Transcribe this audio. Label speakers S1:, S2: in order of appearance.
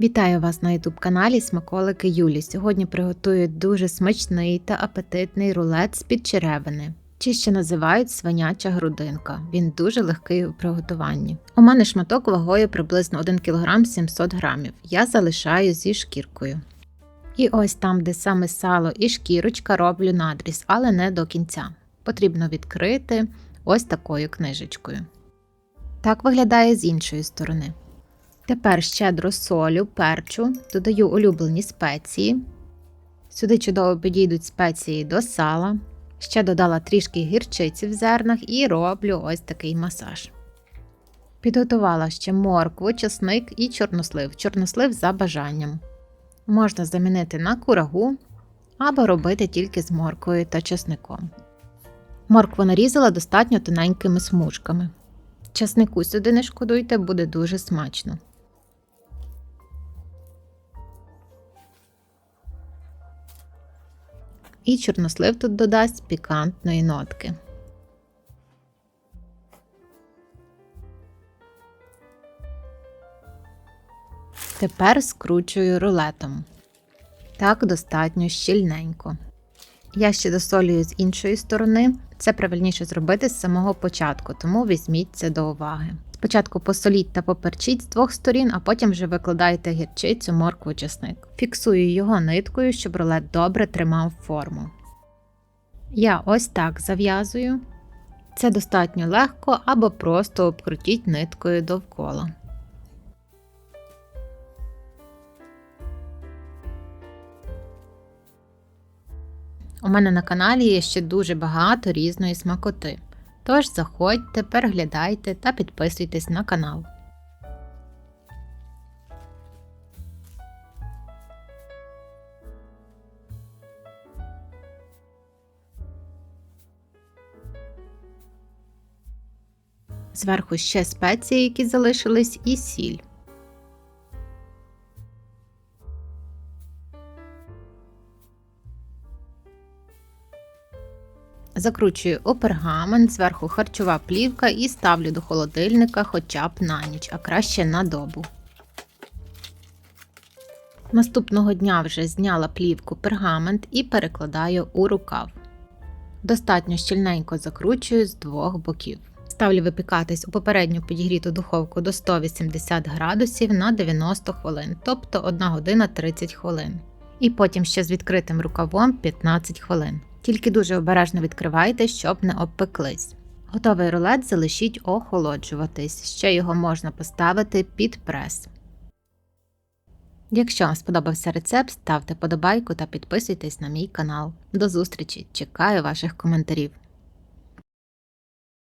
S1: Вітаю вас на youtube каналі Смаколики Юлі. Сьогодні приготую дуже смачний та апетитний рулет з під черевини. Чи ще називають свиняча грудинка. Він дуже легкий у приготуванні. У мене шматок вагою приблизно 1 кг 700 г. Я залишаю зі шкіркою. І ось там, де саме сало і шкірочка, роблю надріз, але не до кінця. Потрібно відкрити ось такою книжечкою. Так виглядає з іншої сторони. Тепер щедро солю, перчу, додаю улюблені спеції. Сюди чудово підійдуть спеції до сала. Ще додала трішки гірчиці в зернах і роблю ось такий масаж. Підготувала ще моркву, чесник і чорнослив. Чорнослив за бажанням. Можна замінити на курагу або робити тільки з морквою та чесником. Моркву нарізала достатньо тоненькими смужками. Часнику сюди не шкодуйте, буде дуже смачно. І чорнослив тут додасть пікантної нотки. Тепер скручую рулетом. Так достатньо щільненько. Я ще досолюю з іншої сторони. Це правильніше зробити з самого початку, тому візьміть це до уваги. Спочатку посоліть та поперчіть з двох сторін, а потім вже викладайте гірчицю, моркву, чесник. Фіксую його ниткою, щоб рулет добре тримав форму. Я ось так зав'язую. Це достатньо легко або просто обкрутіть ниткою довкола. У мене на каналі є ще дуже багато різної смакоти. Тож заходьте, переглядайте та підписуйтесь на канал. Зверху ще спеції, які залишились, і сіль. Закручую у пергамент, зверху харчова плівка і ставлю до холодильника хоча б на ніч, а краще на добу. Наступного дня вже зняла плівку пергамент і перекладаю у рукав. Достатньо щільненько закручую з двох боків. Ставлю випікатись у попередню підігріту духовку до 180 градусів на 90 хвилин, тобто 1 година 30 хвилин. І потім ще з відкритим рукавом 15 хвилин. Тільки дуже обережно відкривайте, щоб не обпеклись. Готовий рулет залишіть охолоджуватись, ще його можна поставити під прес. Якщо вам сподобався рецепт, ставте подобайку та підписуйтесь на мій канал. До зустрічі! Чекаю ваших коментарів.